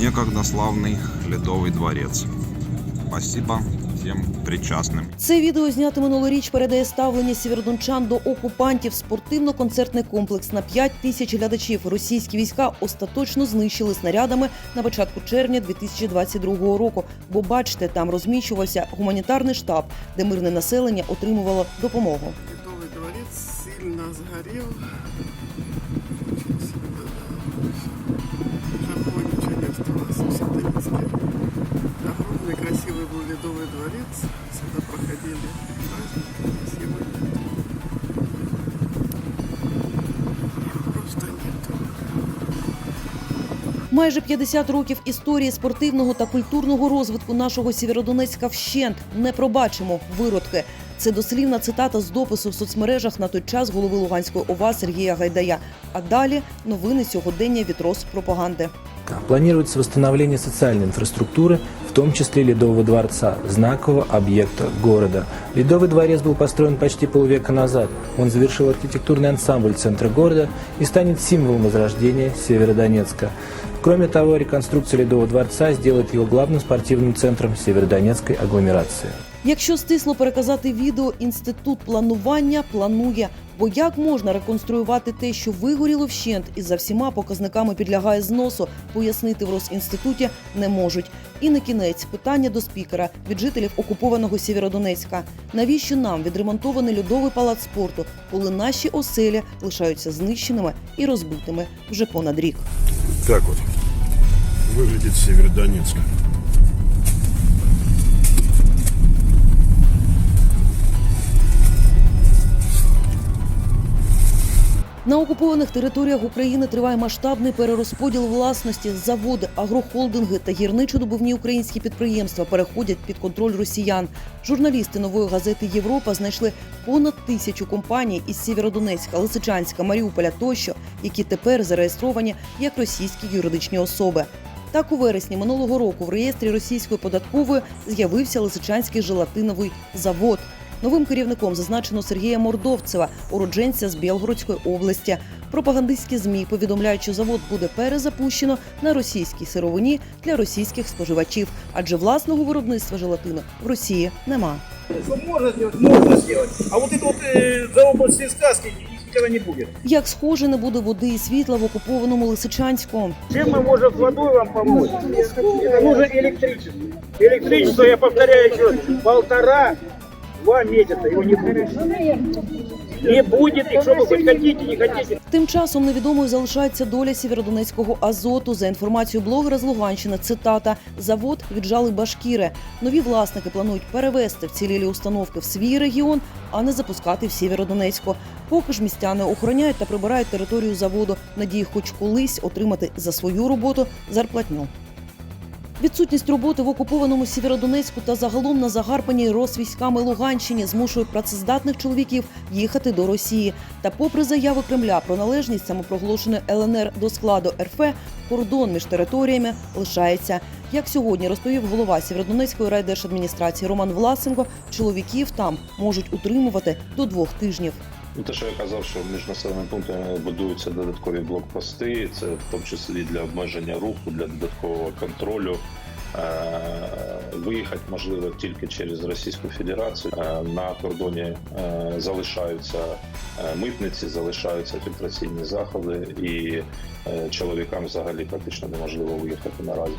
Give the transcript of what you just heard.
некогда славный Ледовый дворец. Спасибо всем причастным. Це відео зняте минулоріч передає ставлення сєвєродончан до окупантів. Спортивно-концертний комплекс на 5 тисяч глядачів. Російські війська остаточно знищили снарядами на початку червня 2022 року. Бо бачите, там розміщувався гуманітарний штаб, де мирне населення отримувало допомогу. Ледовый дворец сильно сгорел. был Ледовый дворец. Сюда проходили праздники красивые. Просто нету. Майже 50 років історії спортивного та культурного розвитку нашого Сєвєродонецька вщент не пробачимо виродки. Це дослівна цитата з допису в соцмережах на той час голови Луганської ОВА Сергія Гайдая. А далі новини сьогодення від Роспропаганди. Планируется восстановление социальной инфраструктуры, в том числе Ледового дворца, знакового объекта города. Ледовый дворец был построен почти полвека назад. Он завершил архитектурный ансамбль центра города и станет символом возрождения Северодонецка. Кроме того, реконструкция Ледового дворца сделает его главным спортивным центром Северодонецкой агломерации. Якщо стисло переказати відео, інститут планування планує. Бо як можна реконструювати те, що вигоріло вщент і за всіма показниками підлягає зносу, пояснити в Росінституті не можуть. І на кінець питання до спікера від жителів окупованого Сєвєродонецька. Навіщо нам відремонтований льодовий палац спорту, коли наші оселі лишаються знищеними і розбитими вже понад рік? Так вот выглядит Северодонецк. На окупованих територіях України триває масштабний перерозподіл власності. Заводи, агрохолдинги та гірничо-добувні українські підприємства переходять під контроль росіян. Журналісти нової газети Європа знайшли понад тисячу компаній із Сєвєродонецька, Лисичанська, Маріуполя тощо, які тепер зареєстровані як російські юридичні особи. Так, у вересні минулого року в реєстрі російської податкової з'явився Лисичанський желатиновий завод. Новим керівником зазначено Сергія Мордовцева, уродженця з Білгородської області. Пропагандистські змі повідомляють, що завод буде перезапущено на російській сировині для російських споживачів, адже власного виробництва желатину в Росії нема. Что можно сделать? Можно сделать. А вот это вот э, за область сказки их никогда не будет. Як схоже, не буде води і світла в окупованому Лисичанську. Чем мы можем с водой вам помочь? Это нужно электричество. Электричество, я повторяю еще, полтора-два месяца его не будет. Не будет, и что вы хоть хотите, не хотите. Тим часом невідомою залишається доля сєвєродонецького азоту. За інформацією блогера з Луганщини, цитата завод віджали башкіри. Нові власники планують перевести вцілілі установки в свій регіон, а не запускати в Сєвєродонецьку. Поки ж містяни охороняють та прибирають територію заводу, надії хоч колись отримати за свою роботу зарплатню. Відсутність роботи в окупованому Сєвєродонецьку та загалом на загарбаній розвійськами Луганщині змушує працездатних чоловіків їхати до Росії. Та, попри заяви Кремля про належність самопроголошеної ЛНР до складу РФ, кордон між територіями лишається. Як сьогодні розповів голова Сєвєродонецької райдержадміністрації Роман Власенко, чоловіків там можуть утримувати до двох тижнів. Ну, те, що я казав, що між населеними пунктами будуються додаткові блокпости, це в тому числі для обмеження руху, для додаткового контролю. Е, Виїхати можливо тільки через Російську Федерацію. Е, На кордоні е, залишаються митниці, залишаються фільтраційні заходи, і чоловікам взагалі практично неможливо виїхати наразі.